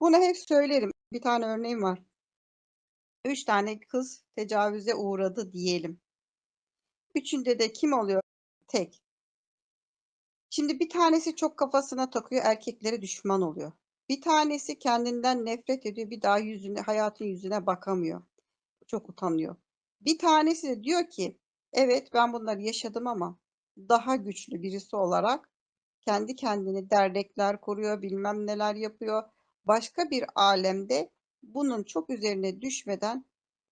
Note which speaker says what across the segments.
Speaker 1: Bunu hep söylerim. Bir tane örneğim var. 3 tane kız tecavüze uğradı diyelim. Üçünde de kim oluyor? Tek. Şimdi bir tanesi çok kafasına takıyor, erkeklere düşman oluyor. Bir tanesi kendinden nefret ediyor, bir daha yüzüne, hayatın yüzüne bakamıyor. Çok utanıyor. Bir tanesi de diyor ki, evet ben bunları yaşadım ama daha güçlü birisi olarak kendi kendini dernekler kuruyor, bilmem neler yapıyor. Başka bir alemde bunun çok üzerine düşmeden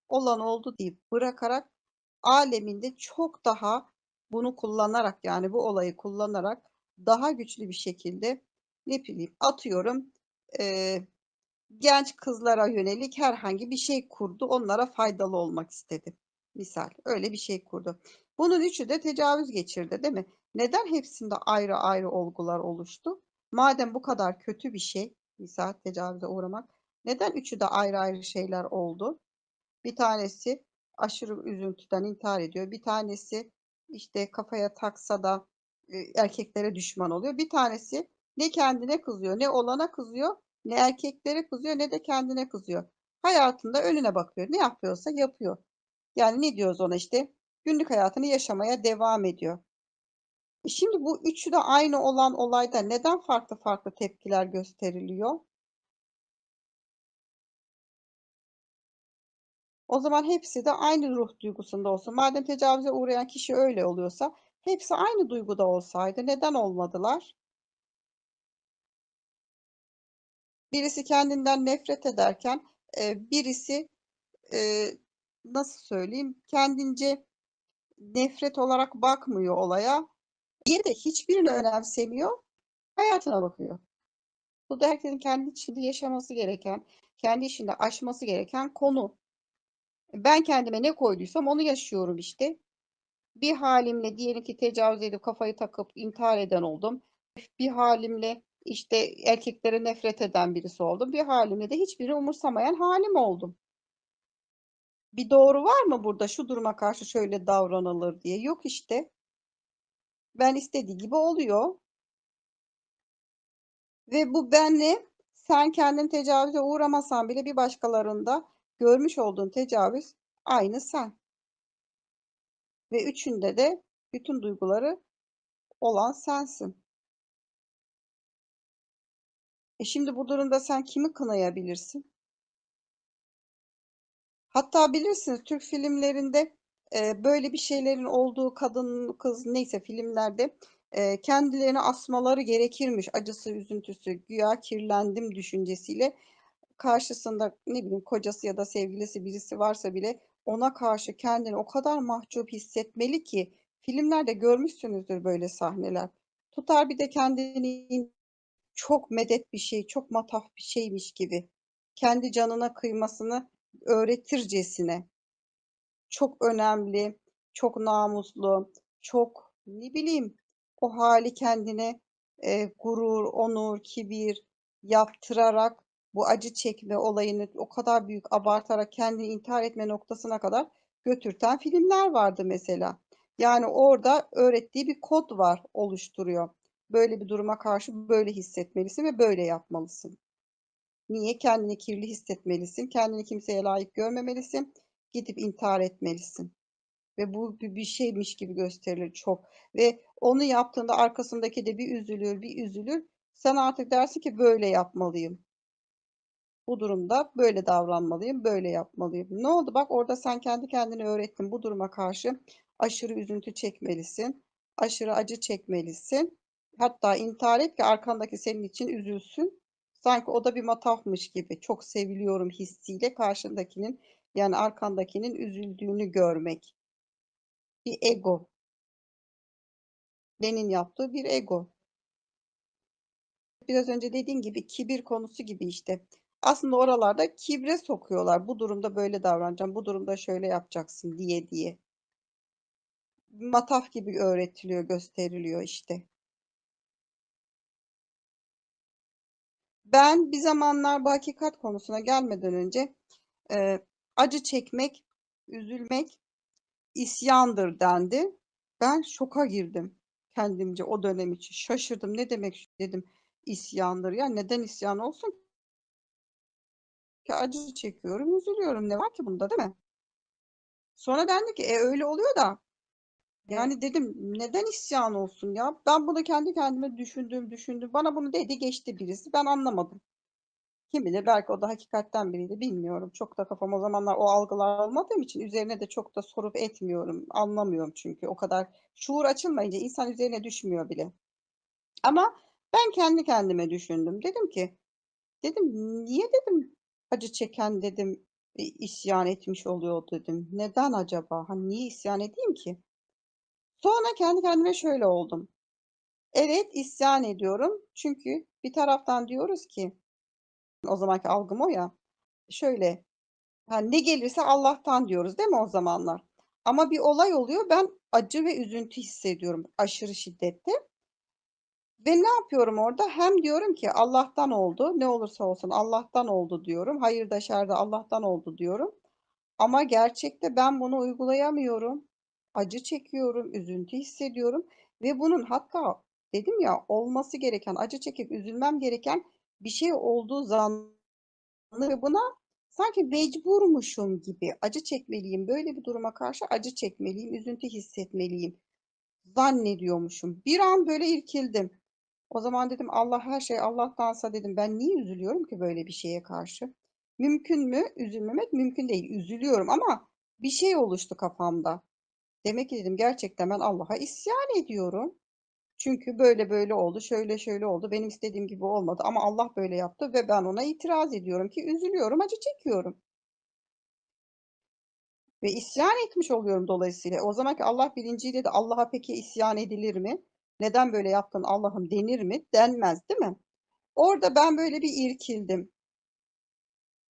Speaker 1: olan oldu deyip bırakarak aleminde çok daha bunu kullanarak yani bu olayı kullanarak daha güçlü bir şekilde ne bileyim atıyorum e, genç kızlara yönelik herhangi bir şey kurdu. Onlara faydalı olmak istedi. Misal öyle bir şey kurdu. Bunun üçü de tecavüz geçirdi değil mi? Neden hepsinde ayrı ayrı olgular oluştu? Madem bu kadar kötü bir şey, misal tecavüze uğramak, neden üçü de ayrı ayrı şeyler oldu? Bir tanesi aşırı üzüntüden intihar ediyor. Bir tanesi işte kafaya taksa da e, erkeklere düşman oluyor. Bir tanesi ne kendine kızıyor, ne olana kızıyor, ne erkeklere kızıyor, ne de kendine kızıyor. Hayatında önüne bakıyor. Ne yapıyorsa yapıyor. Yani ne diyoruz ona işte? Günlük hayatını yaşamaya devam ediyor. Şimdi bu üçü de aynı olan olayda neden farklı farklı tepkiler gösteriliyor? O zaman hepsi de aynı ruh duygusunda olsun. Madem tecavüze uğrayan kişi öyle oluyorsa hepsi aynı duyguda olsaydı neden olmadılar? Birisi kendinden nefret ederken e, birisi e, nasıl söyleyeyim kendince nefret olarak bakmıyor olaya. Diğeri de hiçbirini önemsemiyor. Hayatına bakıyor. Bu da herkesin kendi içinde yaşaması gereken, kendi içinde aşması gereken konu. Ben kendime ne koyduysam onu yaşıyorum işte. Bir halimle diyelim ki tecavüz edip kafayı takıp intihar eden oldum. Bir halimle işte erkeklere nefret eden birisi oldum. Bir halimle de hiçbiri umursamayan halim oldum. Bir doğru var mı burada şu duruma karşı şöyle davranılır diye? Yok işte. Ben istediği gibi oluyor. Ve bu benle sen kendin tecavüze uğramasan bile bir başkalarında görmüş olduğun tecavüz aynı sen. Ve üçünde de bütün duyguları olan sensin. E şimdi bu durumda sen kimi kınayabilirsin? Hatta bilirsiniz Türk filmlerinde e, böyle bir şeylerin olduğu kadın kız neyse filmlerde e, kendilerini asmaları gerekirmiş acısı üzüntüsü güya kirlendim düşüncesiyle karşısında ne bileyim kocası ya da sevgilisi birisi varsa bile ona karşı kendini o kadar mahcup hissetmeli ki filmlerde görmüşsünüzdür böyle sahneler. Tutar bir de kendini çok medet bir şey, çok mataf bir şeymiş gibi kendi canına kıymasını öğretircesine çok önemli, çok namuslu, çok ne bileyim o hali kendine e, gurur, onur, kibir yaptırarak bu acı çekme olayını o kadar büyük abartarak kendini intihar etme noktasına kadar götürten filmler vardı mesela. Yani orada öğrettiği bir kod var, oluşturuyor. Böyle bir duruma karşı böyle hissetmelisin ve böyle yapmalısın. Niye? Kendini kirli hissetmelisin. Kendini kimseye layık görmemelisin. Gidip intihar etmelisin. Ve bu bir şeymiş gibi gösterilir çok. Ve onu yaptığında arkasındaki de bir üzülür, bir üzülür. Sen artık dersin ki böyle yapmalıyım. Bu durumda böyle davranmalıyım, böyle yapmalıyım. Ne oldu? Bak orada sen kendi kendine öğrettin. Bu duruma karşı aşırı üzüntü çekmelisin. Aşırı acı çekmelisin. Hatta intihar et ki arkandaki senin için üzülsün. Sanki o da bir matafmış gibi. Çok seviliyorum hissiyle karşındakinin yani arkandakinin üzüldüğünü görmek. Bir ego. Lenin yaptığı bir ego. Biraz önce dediğin gibi kibir konusu gibi işte. Aslında oralarda kibre sokuyorlar. Bu durumda böyle davranacağım, bu durumda şöyle yapacaksın diye diye. Mataf gibi öğretiliyor, gösteriliyor işte. Ben bir zamanlar bu hakikat konusuna gelmeden önce acı çekmek, üzülmek isyandır dendi. Ben şoka girdim kendimce o dönem için. Şaşırdım. Ne demek dedim isyandır ya? Neden isyan olsun ki acı çekiyorum, üzülüyorum. Ne var ki bunda, değil mi? Sonra dendi ki, e öyle oluyor da yani dedim neden isyan olsun ya? Ben bunu kendi kendime düşündüm, düşündüm. Bana bunu dedi geçti birisi. Ben anlamadım. Kim bilir belki o da hakikatten biriydi bilmiyorum. Çok da kafam o zamanlar o algılar olmadığım için üzerine de çok da sorup etmiyorum. Anlamıyorum çünkü o kadar şuur açılmayınca insan üzerine düşmüyor bile. Ama ben kendi kendime düşündüm. Dedim ki dedim niye dedim acı çeken dedim e, isyan etmiş oluyor dedim. Neden acaba? Hani niye isyan edeyim ki? Sonra kendi kendime şöyle oldum. Evet isyan ediyorum. Çünkü bir taraftan diyoruz ki o zamanki algım o ya. Şöyle hani ne gelirse Allah'tan diyoruz değil mi o zamanlar? Ama bir olay oluyor. Ben acı ve üzüntü hissediyorum aşırı şiddette. Ve ne yapıyorum orada? Hem diyorum ki Allah'tan oldu. Ne olursa olsun Allah'tan oldu diyorum. Hayır da şer de Allah'tan oldu diyorum. Ama gerçekte ben bunu uygulayamıyorum. Acı çekiyorum, üzüntü hissediyorum ve bunun hatta dedim ya olması gereken, acı çekip üzülmem gereken bir şey olduğu zannı buna sanki mecburmuşum gibi acı çekmeliyim. Böyle bir duruma karşı acı çekmeliyim, üzüntü hissetmeliyim zannediyormuşum. Bir an böyle irkildim. O zaman dedim Allah her şey Allah'tansa dedim ben niye üzülüyorum ki böyle bir şeye karşı? Mümkün mü? Üzülmemek mümkün değil. Üzülüyorum ama bir şey oluştu kafamda. Demek ki dedim gerçekten ben Allah'a isyan ediyorum. Çünkü böyle böyle oldu, şöyle şöyle oldu. Benim istediğim gibi olmadı ama Allah böyle yaptı ve ben ona itiraz ediyorum ki üzülüyorum, acı çekiyorum. Ve isyan etmiş oluyorum dolayısıyla. O zamanki Allah bilinciyle de Allah'a peki isyan edilir mi? Neden böyle yaptın Allah'ım denir mi? Denmez, değil mi? Orada ben böyle bir irkildim.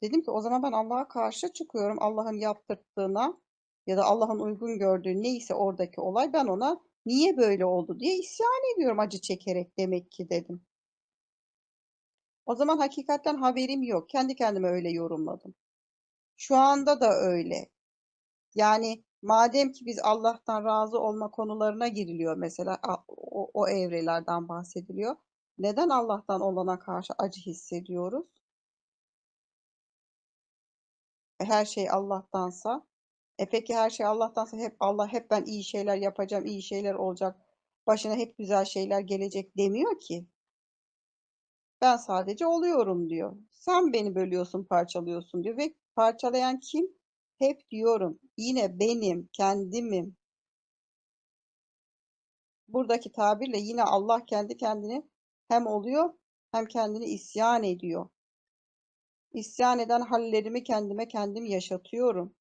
Speaker 1: Dedim ki o zaman ben Allah'a karşı çıkıyorum. Allah'ın yaptırdığına ya da Allah'ın uygun gördüğü neyse oradaki olay ben ona niye böyle oldu diye isyan ediyorum acı çekerek demek ki dedim. O zaman hakikaten haberim yok. Kendi kendime öyle yorumladım. Şu anda da öyle. Yani madem ki biz Allah'tan razı olma konularına giriliyor mesela o, o evrelerden bahsediliyor. Neden Allah'tan olana karşı acı hissediyoruz? Her şey Allah'tansa. E peki her şey Allah'tansa hep Allah hep ben iyi şeyler yapacağım, iyi şeyler olacak. Başına hep güzel şeyler gelecek demiyor ki. Ben sadece oluyorum diyor. Sen beni bölüyorsun, parçalıyorsun diyor ve parçalayan kim? Hep diyorum yine benim, kendimim. Buradaki tabirle yine Allah kendi kendini hem oluyor hem kendini isyan ediyor. İsyan eden hallerimi kendime kendim yaşatıyorum.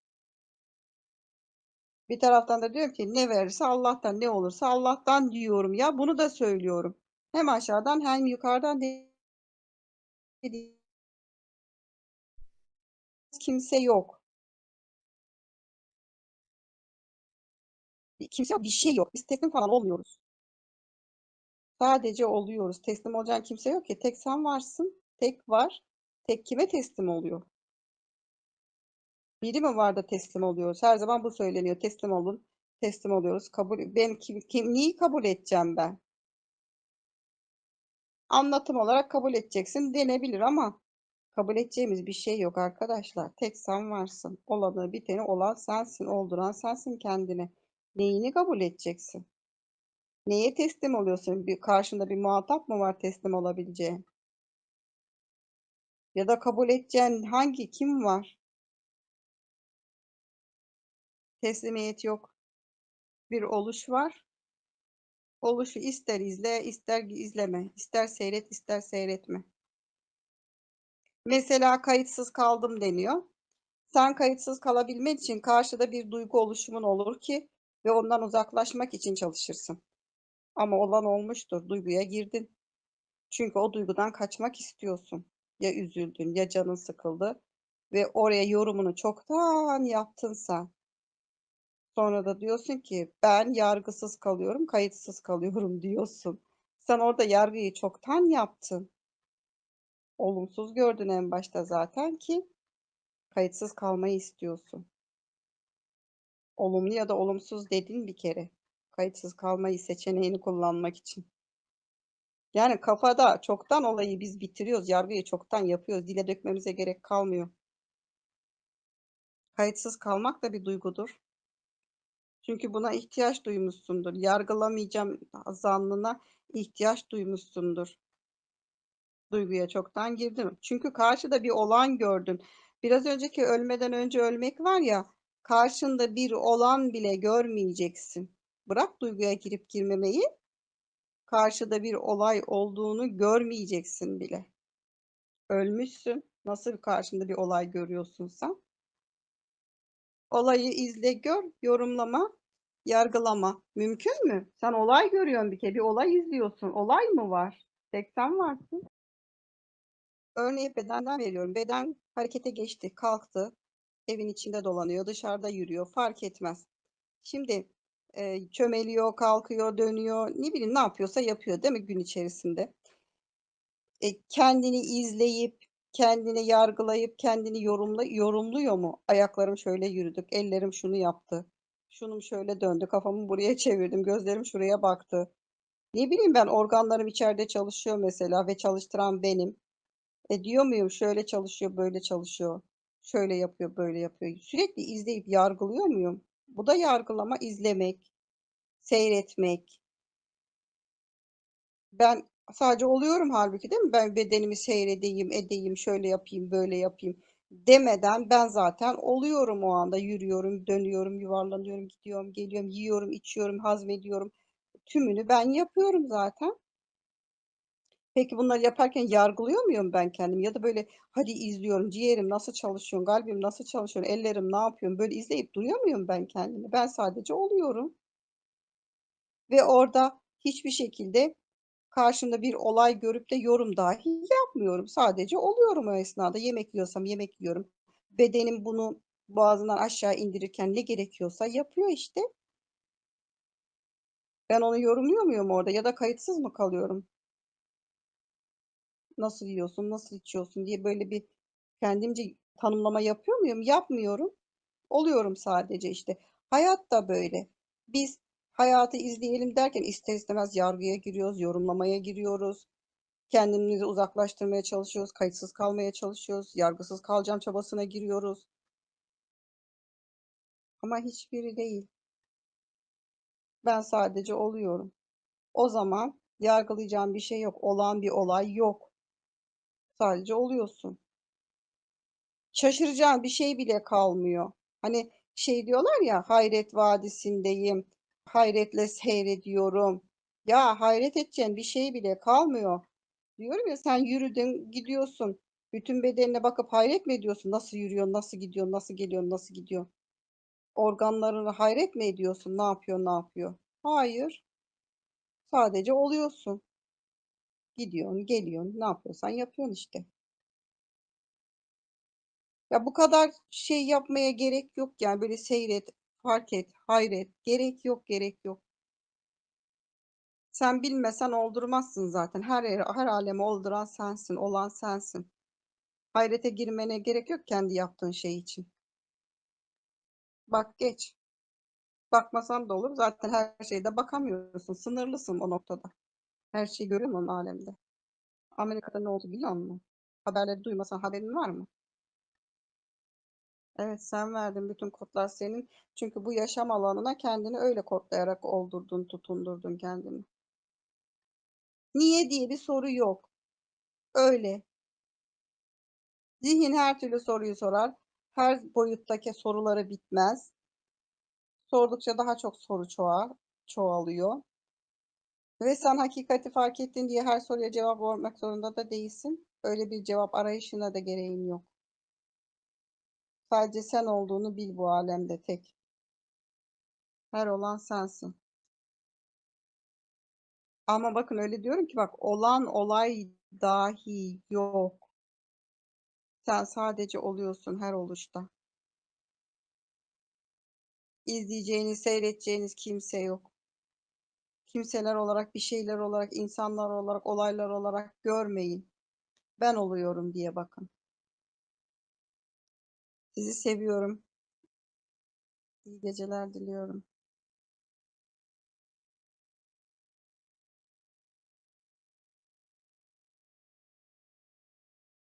Speaker 1: Bir taraftan da diyorum ki ne verirse Allah'tan ne olursa Allah'tan diyorum ya bunu da söylüyorum. Hem aşağıdan hem yukarıdan kimse yok. Kimse yok, bir şey yok. Biz teslim falan olmuyoruz. Sadece oluyoruz. Teslim olacak kimse yok ki. Tek sen varsın. Tek var. Tek kime teslim oluyor? Biri mi var da teslim oluyoruz? Her zaman bu söyleniyor. Teslim olun. Teslim oluyoruz. Kabul ben kim, kim neyi kabul edeceğim ben? Anlatım olarak kabul edeceksin denebilir ama kabul edeceğimiz bir şey yok arkadaşlar. Tek sen varsın. Olanı biteni olan sensin. Olduran sensin kendini. Neyini kabul edeceksin? Neye teslim oluyorsun? Bir, karşında bir muhatap mı var teslim olabileceğin? Ya da kabul edeceğin hangi, kim var? Teslimiyet yok. Bir oluş var. Oluşu ister izle, ister izleme, ister seyret, ister seyretme. Mesela kayıtsız kaldım deniyor. Sen kayıtsız kalabilmen için karşıda bir duygu oluşumun olur ki ve ondan uzaklaşmak için çalışırsın. Ama olan olmuştur. Duyguya girdin. Çünkü o duygudan kaçmak istiyorsun. Ya üzüldün ya canın sıkıldı ve oraya yorumunu çoktan yaptın sen. Sonra da diyorsun ki ben yargısız kalıyorum, kayıtsız kalıyorum diyorsun. Sen orada yargıyı çoktan yaptın. Olumsuz gördün en başta zaten ki kayıtsız kalmayı istiyorsun. Olumlu ya da olumsuz dedin bir kere. Kayıtsız kalmayı seçeneğini kullanmak için. Yani kafada çoktan olayı biz bitiriyoruz. Yargıyı çoktan yapıyoruz. Dile dökmemize gerek kalmıyor. Kayıtsız kalmak da bir duygudur. Çünkü buna ihtiyaç duymuşsundur. Yargılamayacağım zannına ihtiyaç duymuşsundur. Duyguya çoktan girdim. Çünkü karşıda bir olan gördün. Biraz önceki ölmeden önce ölmek var ya, karşında bir olan bile görmeyeceksin. Bırak duyguya girip girmemeyi, karşıda bir olay olduğunu görmeyeceksin bile. Ölmüşsün. Nasıl karşında bir olay görüyorsun sen? Olayı izle, gör, yorumlama, yargılama. Mümkün mü? Sen olay görüyorsun bir kere, bir olay izliyorsun. Olay mı var? Tek sen varsın. Örneği bedenden veriyorum. Beden harekete geçti, kalktı. Evin içinde dolanıyor, dışarıda yürüyor, fark etmez. Şimdi e, çömeliyor, kalkıyor, dönüyor, ne bileyim ne yapıyorsa yapıyor değil mi gün içerisinde? E, kendini izleyip, kendini yargılayıp, kendini yorumla, yorumluyor mu? Ayaklarım şöyle yürüdük, ellerim şunu yaptı, şunum şöyle döndü, kafamı buraya çevirdim, gözlerim şuraya baktı. Ne bileyim ben organlarım içeride çalışıyor mesela ve çalıştıran benim. E diyor muyum şöyle çalışıyor, böyle çalışıyor, şöyle yapıyor, böyle yapıyor. Sürekli izleyip yargılıyor muyum? Bu da yargılama, izlemek, seyretmek. Ben sadece oluyorum halbuki değil mi? Ben bedenimi seyredeyim, edeyim, şöyle yapayım, böyle yapayım demeden ben zaten oluyorum o anda. Yürüyorum, dönüyorum, yuvarlanıyorum, gidiyorum, geliyorum, yiyorum, içiyorum, hazmediyorum. Tümünü ben yapıyorum zaten. Peki bunları yaparken yargılıyor muyum ben kendimi? Ya da böyle hadi izliyorum, ciğerim nasıl çalışıyor, kalbim nasıl çalışıyor, ellerim ne yapıyor? Böyle izleyip duruyor muyum ben kendimi? Ben sadece oluyorum. Ve orada hiçbir şekilde karşımda bir olay görüp de yorum dahi yapmıyorum. Sadece oluyorum o esnada. Yemek yiyorsam yemek yiyorum. Bedenim bunu boğazından aşağı indirirken ne gerekiyorsa yapıyor işte. Ben onu yorumluyor muyum orada ya da kayıtsız mı kalıyorum? Nasıl yiyorsun, nasıl içiyorsun diye böyle bir kendimce tanımlama yapıyor muyum? Yapmıyorum. Oluyorum sadece işte. Hayat da böyle. Biz hayatı izleyelim derken ister istemez yargıya giriyoruz, yorumlamaya giriyoruz. Kendimizi uzaklaştırmaya çalışıyoruz, kayıtsız kalmaya çalışıyoruz, yargısız kalacağım çabasına giriyoruz. Ama hiçbiri değil. Ben sadece oluyorum. O zaman yargılayacağım bir şey yok. Olan bir olay yok. Sadece oluyorsun. Şaşıracağın bir şey bile kalmıyor. Hani şey diyorlar ya hayret vadisindeyim, hayretle seyrediyorum. Ya hayret edeceğin bir şey bile kalmıyor. Diyorum ya sen yürüdün, gidiyorsun. Bütün bedenine bakıp hayret mi ediyorsun? Nasıl yürüyor, nasıl gidiyor, nasıl geliyor, nasıl gidiyor? Organlarını hayret mi ediyorsun? Ne yapıyor, ne yapıyor? Hayır. Sadece oluyorsun. Gidiyorsun, geliyorsun, ne yapıyorsan yapıyorsun işte. Ya bu kadar şey yapmaya gerek yok yani böyle seyret, fark et, hayret. Gerek yok, gerek yok. Sen bilmesen oldurmazsın zaten. Her yere, her alemi olduran sensin, olan sensin. Hayrete girmene gerek yok kendi yaptığın şey için. Bak geç. Bakmasan da olur. Zaten her şeyde bakamıyorsun. Sınırlısın o noktada. Her şeyi görüyor musun alemde? Amerika'da ne oldu biliyor musun? Haberleri duymasan haberin var mı? Evet sen verdin bütün kodlar senin. Çünkü bu yaşam alanına kendini öyle kodlayarak oldurdun, tutundurdun kendini. Niye diye bir soru yok. Öyle. Zihin her türlü soruyu sorar. Her boyuttaki soruları bitmez. Sordukça daha çok soru çoğal, çoğalıyor. Ve sen hakikati fark ettin diye her soruya cevap vermek zorunda da değilsin. Öyle bir cevap arayışına da gereğin yok. Sadece sen olduğunu bil bu alemde tek. Her olan sensin. Ama bakın öyle diyorum ki bak olan olay dahi yok. Sen sadece oluyorsun her oluşta. İzleyeceğiniz, seyredeceğiniz kimse yok. Kimseler olarak, bir şeyler olarak, insanlar olarak, olaylar olarak görmeyin. Ben oluyorum diye bakın. Sizi seviyorum. İyi geceler diliyorum.